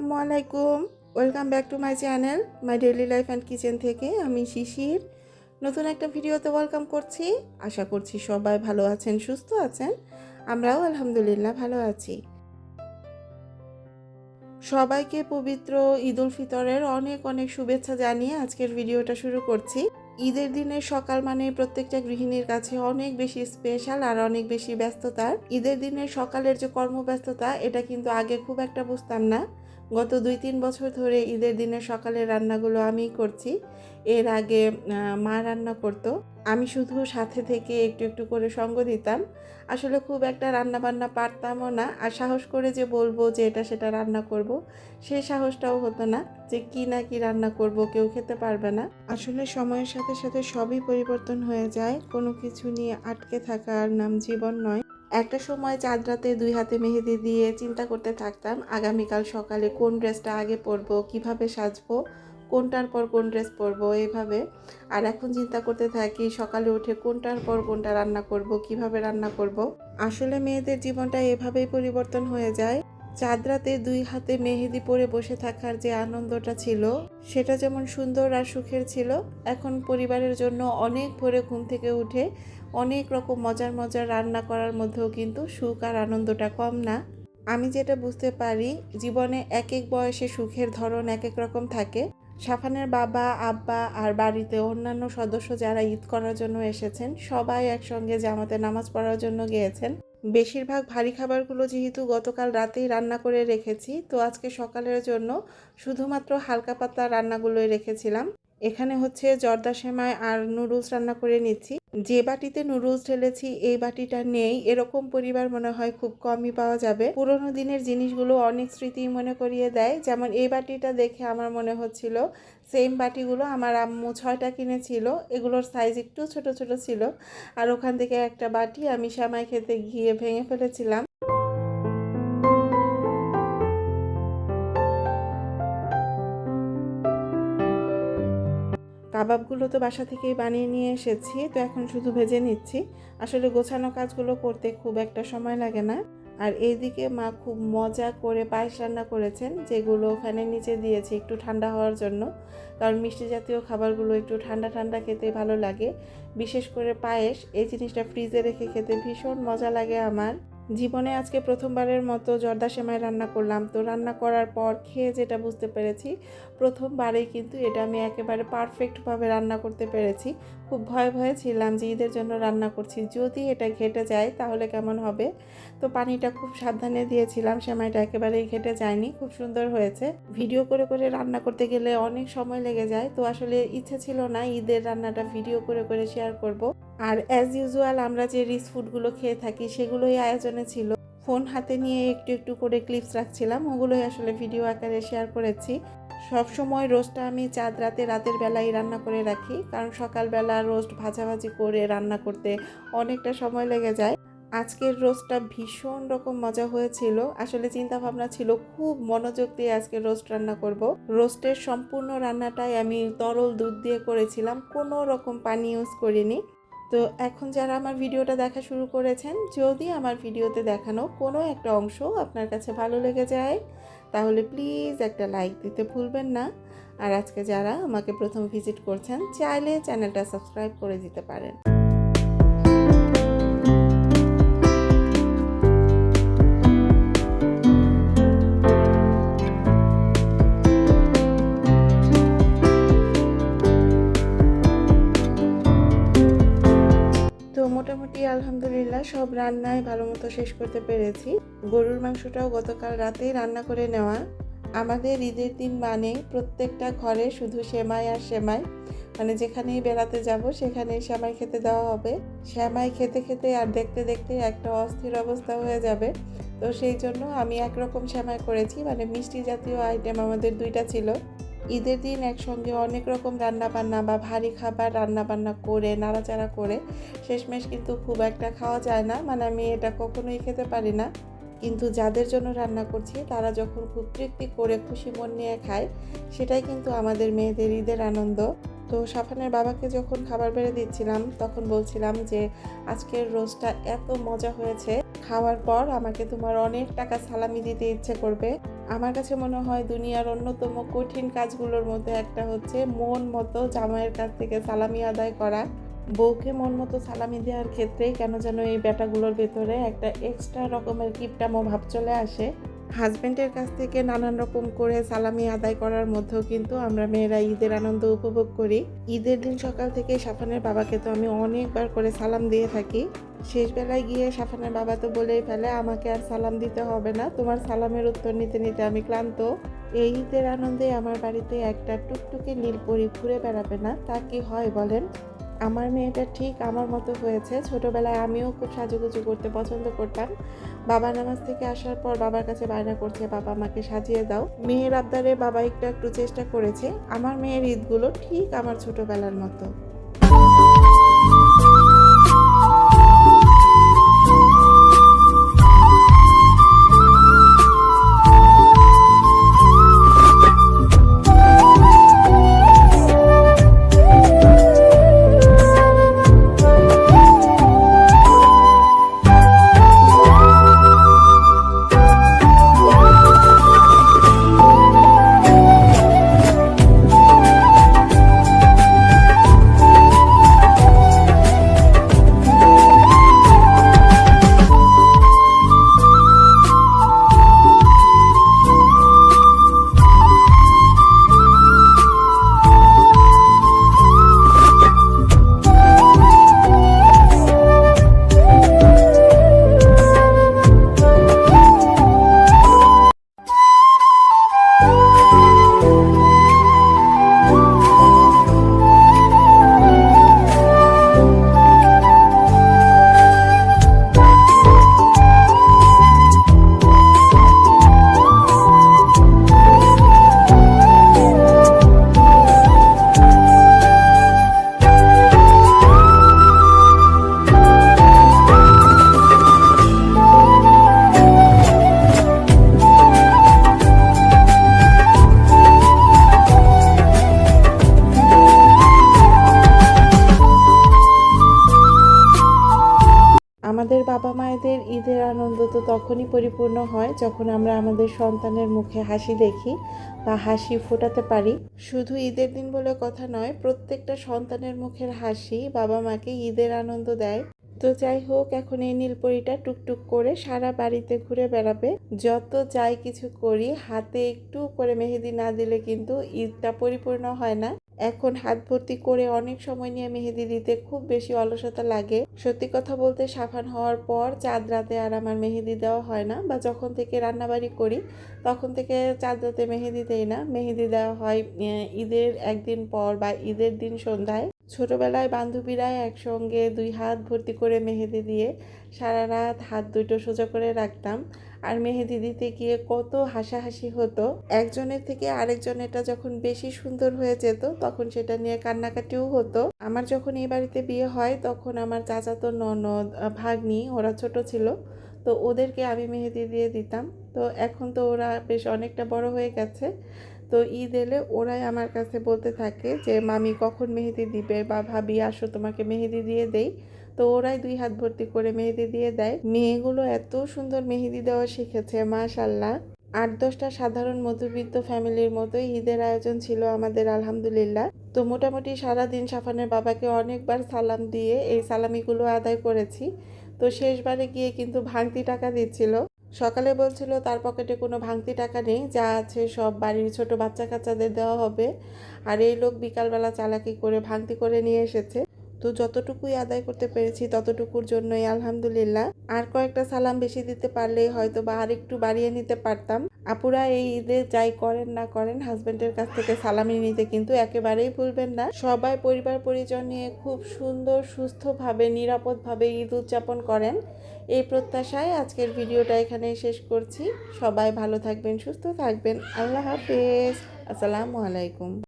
আসসালামু আলাইকুম। Welcome back to my channel my daily life and kitchen থেকে আমি শিশির। নতুন একটা ভিডিওতে ওয়েলকাম করছি। আশা করছি সবাই ভালো আছেন, সুস্থ আছেন। আমরাও আলহামদুলিল্লাহ ভালো আছি। সবাইকে পবিত্র ঈদ উল ফিতরের অনেক অনেক শুভেচ্ছা জানিয়ে আজকের ভিডিওটা শুরু করছি। ঈদের দিনের সকাল মানে প্রত্যেকটা গৃহিণীর কাছে অনেক বেশি স্পেশাল আর অনেক বেশি ব্যস্ততার। ঈদের দিনের সকালের যে কর্মব্যস্ততা, এটা কিন্তু আগে খুব একটা বুঝতাম না। গত দুই তিন বছর ধরে ঈদের দিনে সকালের রান্নাগুলো আমিই করছি। এর আগে মা রান্না করতো। আমি শুধু সাথে থেকে একটু একটু করে সঙ্গ দিতাম। আসলে খুব একটা রান্না বান্না পারতামও না। আর সাহস করে যে বলব যে এটা সেটা রান্না করব সেই সাহসটাও হতো না যে কি না কি রান্না করব, কেউ খেতে পারবে না। আসলে সময়ের সাথে সাথে সবই পরিবর্তন হয়ে যায়। কোনো কিছু নিয়ে আটকে থাকার নাম জীবন নয়। একটা সময় চাঁদ রাতে দুই হাতে মেহেদি দিয়ে চিন্তা করতে থাকতাম, আগামীকাল সকালে কোন ড্রেসটা আগে পরবো, কীভাবে সাজবো, কোনটার পর কোন ড্রেস পরবো, এভাবে। আর এখন চিন্তা করতে থাকি, সকালে উঠে কোনটার পর কোনটা রান্না করব, কীভাবে রান্না করব। আসলে মেয়েদের জীবনটা এভাবেই পরিবর্তন হয়ে যায়। চাঁদ রাতে দুই হাতে মেহেদি পরে বসে থাকার যে আনন্দটা ছিল, সেটা যেমন সুন্দর আর সুখের ছিল, এখন পরিবারের জন্য অনেক ভোরে ঘুম থেকে উঠে অনেক রকম মজার মজার রান্না করার মধ্যেও কিন্তু সুখ আর আনন্দটা কম না। আমি যেটা বুঝতে পারি, জীবনে এক এক বয়সে সুখের ধরন এক এক রকম থাকে। সাফানের বাবা, আব্বা আর বাড়িতে অন্যান্য সদস্য যারা ঈদ করার জন্য এসেছেন, সবাই একসঙ্গে জামাতে নামাজ পড়ার জন্য গিয়েছেন। বেশিরভাগ ভারী খাবারগুলো যেহেতু গতকাল রাতেই রান্না করে রেখেছি, তো আজকে সকালের জন্য শুধুমাত্র হালকা পাতলা রান্নাগুলোই রেখেছিলাম। এখানে হচ্ছে জর্দা সেমাই আর নুডলস রান্না করে নিচ্ছি। যে বাটিতে নুডলস ঢেলেছি, এই বাটিটা নেই। এরকম পরিবার মনে হয় খুব কমই পাওয়া যাবে। পুরোনো দিনের জিনিসগুলো অনেক স্মৃতি মনে করিয়ে দেয়। যেমন এই বাটিটা দেখে আমার মনে হচ্ছিল সেম বাটিগুলো আমার আম্মু ছয়টা কিনেছিল। এগুলোর সাইজ একটু ছোট ছোট ছিল। আর ওখান থেকে একটা বাটি আমি সেমাই খেতে গিয়ে ভেঙে ফেলেছিলাম। কাবাবগুলো তো বাসা থেকেই বানিয়ে নিয়ে এসেছি, তো এখন শুধু ভেজে নিচ্ছি। আসলে গোছানো কাজগুলো করতে খুব একটা সময় লাগে না। আর এইদিকে মা খুব মজা করে পায়েস রান্না করেছেন, যেগুলো ফ্যানের নিচে দিয়েছি একটু ঠান্ডা হওয়ার জন্য। কারণ মিষ্টি জাতীয় খাবারগুলো একটু ঠান্ডা ঠান্ডা খেতে ভালো লাগে। বিশেষ করে পায়েস, এই জিনিসটা ফ্রিজে রেখে খেতে ভীষণ মজা লাগে আমার। জীবনে আজকে প্রথমবারের মতো জর্দা সেমাই রান্না করলাম। তো রান্না করার পর খেয়ে যেটা বুঝতে পেরেছি, প্রথমবারেই কিন্তু এটা আমি একেবারে পারফেক্টভাবে রান্না করতে পেরেছি। খুব ভয়ে ভয়ে ছিলাম যে ঈদের জন্য রান্না করছি। যদি এটা ঘেটে যায় তাহলে কেমন হবে? তো পানিটা খুব সাবধানে দিয়েছিলাম, সেমাইটা একেবারেই ঘেটে যায়নি। খুব সুন্দর হয়েছে। ভিডিও করে করে রান্না করতে গেলে অনেক সময় লেগে যায়। তো আসলে ইচ্ছে ছিল না ঈদের রান্নাটা ভিডিও করে করে শেয়ার করব। আর অ্যাজ ইউজুয়াল আমরা যে রিচ ফুডগুলো খেয়ে থাকি সেগুলোই আয়োজনে ছিল। ফোন হাতে নিয়ে একটু একটু করে ক্লিপস রাখছিলাম, ওগুলোই আসলে ভিডিও আকারে শেয়ার করেছি। সব সময় রোস্টটা আমি চাঁদ রাতে, রাতের বেলায় রান্না করে রাখি, কারণ সকালবেলা রোস্ট ভাজাভাজি করে রান্না করতে অনেকটা সময় লেগে যায়। আজকের রোস্টটা ভীষণ রকম মজা হয়েছিল। আসলে চিন্তা ভাবনা ছিল, খুব মনোযোগ দিয়ে আজকে রোস্ট রান্না করব। রোস্টের সম্পূর্ণ রান্নাটাই আমি তরল দুধ দিয়ে করেছিলাম, কোনো রকম পানি ইউজ করিনি। তো এখন যারা আমার ভিডিওটা দেখা শুরু করেছেন, যদি আমার ভিডিওতে দেখানো কোনো একটা অংশ আপনার কাছে ভালো লেগে যায়, তাহলে প্লিজ একটা লাইক দিতে ভুলবেন না। আর আজকে যারা আমাকে প্রথম ভিজিট করছেন, চাইলে চ্যানেলটা সাবস্ক্রাইব করে দিতে পারেন। আলহামদুলিল্লাহ, সব রান্নায় ভালো মতো শেষ করতে পেরেছি। গরুর মাংসটাও গতকাল রাতেই রান্না করে নেওয়া। আমাদের ঈদের দিন মানে প্রত্যেকটা ঘরে শুধু সেমাই আর সেমাই। মানে যেখানেই বেড়াতে যাব, সেখানেই সেমাই খেতে দেওয়া হবে। সেমাই খেতে খেতে আর দেখতে দেখতে একটা অস্থির অবস্থা হয়ে যাবে। তো সেই জন্য আমি একরকম সেমাই করেছি। মানে মিষ্টি জাতীয় আইটেম আমাদের দুইটা ছিল। ঈদের দিন একসঙ্গে অনেক রকম রান্না বান্না বা ভারী খাবার রান্নাবান্না করে, নাড়াচাড়া করে শেষমেশ কিন্তু খুব একটা খাওয়া যায় না। মানে আমি এটা কখনোই খেতে পারি না। কিন্তু যাদের জন্য রান্না করছি, তারা যখন খুব তৃপ্তি করে খুশি মন নিয়ে খায়, সেটাই কিন্তু আমাদের মেয়েদের ঈদের আনন্দ। তো সাফানের বাবাকে যখন খাবার বেড়ে দিচ্ছিলাম, তখন বলছিলাম যে, আজকের রোজটা এত মজা হয়েছে। খাওয়ার পর আমাকে তোমার অনেক টাকা সালামি দিতে ইচ্ছে করবে। আমার কাছে মনে হয় দুনিয়ার অন্যতম কঠিন কাজগুলোর মধ্যে একটা হচ্ছে মন মতো জামাইয়ের কাছ থেকে সালামি আদায় করা। বউকে মন মতো সালামি দেওয়ার ক্ষেত্রে কেন যেন এই ব্যাটাগুলোর ভেতরে একটা এক্সট্রা রকমের কিপটামো ভাব চলে আসে। হাজব্যান্ডের কাছ থেকে নানান রকম করে সালামি আদায় করার মধ্যেও কিন্তু আমরা মেয়েরা ঈদের আনন্দ উপভোগ করি। ঈদের দিন সকাল থেকে সাফানের বাবাকে তো আমি অনেকবার করে সালাম দিয়ে থাকি। শেষ বেলায় গিয়ে সাফানের বাবা তো বলেই ফেলে, আমাকে আর সালাম দিতে হবে না। তোমার সালামের উত্তর নিতে নিতে আমি ক্লান্ত। এই ঈদের আনন্দে আমার বাড়িতে একটা টুকটুকে নীলপরি ঘুরে বেড়াবে না? তা কি হয় বলেন? আমার মেয়েটা ঠিক আমার মতো হয়েছে। ছোটোবেলায় আমিও খুব সাজুগুজু করতে পছন্দ করতাম। বাবা নামাজ থেকে আসার পর বাবার কাছে বায়না করছে, বাবা, আমাকে সাজিয়ে দাও। মেয়ের আবদারে বাবা একটু একটু চেষ্টা করেছে। আমার মেয়ের ঈদগুলো ঠিক আমার ছোটোবেলার মতো। আমাদের বাবা মায়েদের ঈদের আনন্দ তো তখনই পরিপূর্ণ হয় যখন আমরা আমাদের সন্তানের মুখে হাসি দেখি বা হাসি ফোটাতে পারি। শুধু ঈদের দিন বলে কথা নয়, প্রত্যেকটা সন্তানের মুখের হাসি বাবা মাকে ঈদের আনন্দ দেয়। তো যাই হোক, এখন এই নীলপরিটা টুকটুক করে সারা বাড়িতে ঘুরে বেড়াবে। যত যাই কিছু করি, হাতে একটু করে মেহেদি না দিলে কিন্তু ঈদটা পরিপূর্ণ হয় না। এখন হাত ভর্তি করে অনেক সময় নিয়ে মেহেদি দিতে খুব বেশি অলসতা লাগে। সত্যি কথা বলতে সাফান হওয়ার পর চাঁদ রাতে আর আমার মেহেদি দেওয়া হয় না, বা যখন থেকে রান্নাবাড়ি করি তখন থেকে চাঁদ রাতে মেহেদি দেই না। মেহেদি দেওয়া হয় ঈদের একদিন পর বা ঈদের দিন সন্ধ্যায়। ছোটবেলায় বান্ধবীরা একসঙ্গে দুই হাত ভর্তি করে মেহেদি দিয়ে সারা রাত হাত দুটো সোজা করে রাখতাম। আর মেহেদি দিতে গিয়ে কত হাসাহাসি হতো। একজনের থেকে আরেকজনেরটা যখন বেশি সুন্দর হয়ে যেত, তখন সেটা নিয়ে কান্নাকাটিও হতো। আমার যখন এই বাড়িতে বিয়ে হয়, তখন আমার চাচাতো ননদ ভাগ্নি, ওরা ছোট ছিল। তো ওদেরকে আমি মেহেদি দিয়ে দিতাম। তো এখন তো ওরা বেশ অনেকটা বড় হয়ে গেছে। তো ঈদ এলে ওরাই আমার কাছে বলতে থাকে যে, মামি, কখন মেহেদি দিবে? বা ভাবি, আসো তোমাকে মেহেদি দিয়ে দেই। তো ওরাই দুই হাত ভর্তি করে মেহেদি দিয়ে দেয়। মেয়েগুলো এত সুন্দর মেহেদি দেওয়া শিখেছে মাশাল্লাহ আট দশটা সাধারণ মধ্যবিত্ত ফ্যামিলির মতোই ঈদের আয়োজন ছিল আমাদের, আলহামদুলিল্লাহ। তো মোটামুটি সারাদিন সাফানের বাবাকে অনেকবার সালাম দিয়ে এই সালামিগুলো আদায় করেছি। তো শেষবারে গিয়ে কিন্তু ভাঙতি টাকা দিচ্ছিল। সকালে বলছিল, তার পকেটে কোনো ভাঙতি টাকা নেই, যা আছে সব বাড়ির ছোট বাচ্চা কাচ্চাদের দেওয়া হবে। আর এই লোক বিকালবেলা চালাকি করে ভাঙতি করে নিয়ে এসেছে। তো যতটুকুই আদায় করতে পেরেছি ততটুকুর জন্যই আলহামদুলিল্লাহ। আর কয়েকটা সালাম বেশি দিতে পারলে হয়তো বা আর একটু বাড়িয়ে নিতে পারতাম। আপুরা এই ঈদে যাই করেন না করেন, হাজবেন্ডের কাছ থেকে সালামি নিতে কিন্তু একেবারেই ভুলবেন না। সবাই পরিবার পরিজন নিয়ে খুব সুন্দর, সুস্থভাবে, নিরাপদভাবে ঈদ উদযাপন করেন। এই প্রত্যাশায় আজকের ভিডিওটা এখানেই শেষ করছি। সবাই ভালো থাকবেন, সুস্থ থাকবেন। আল্লাহ হাফেজ। আসসালামু আলাইকুম।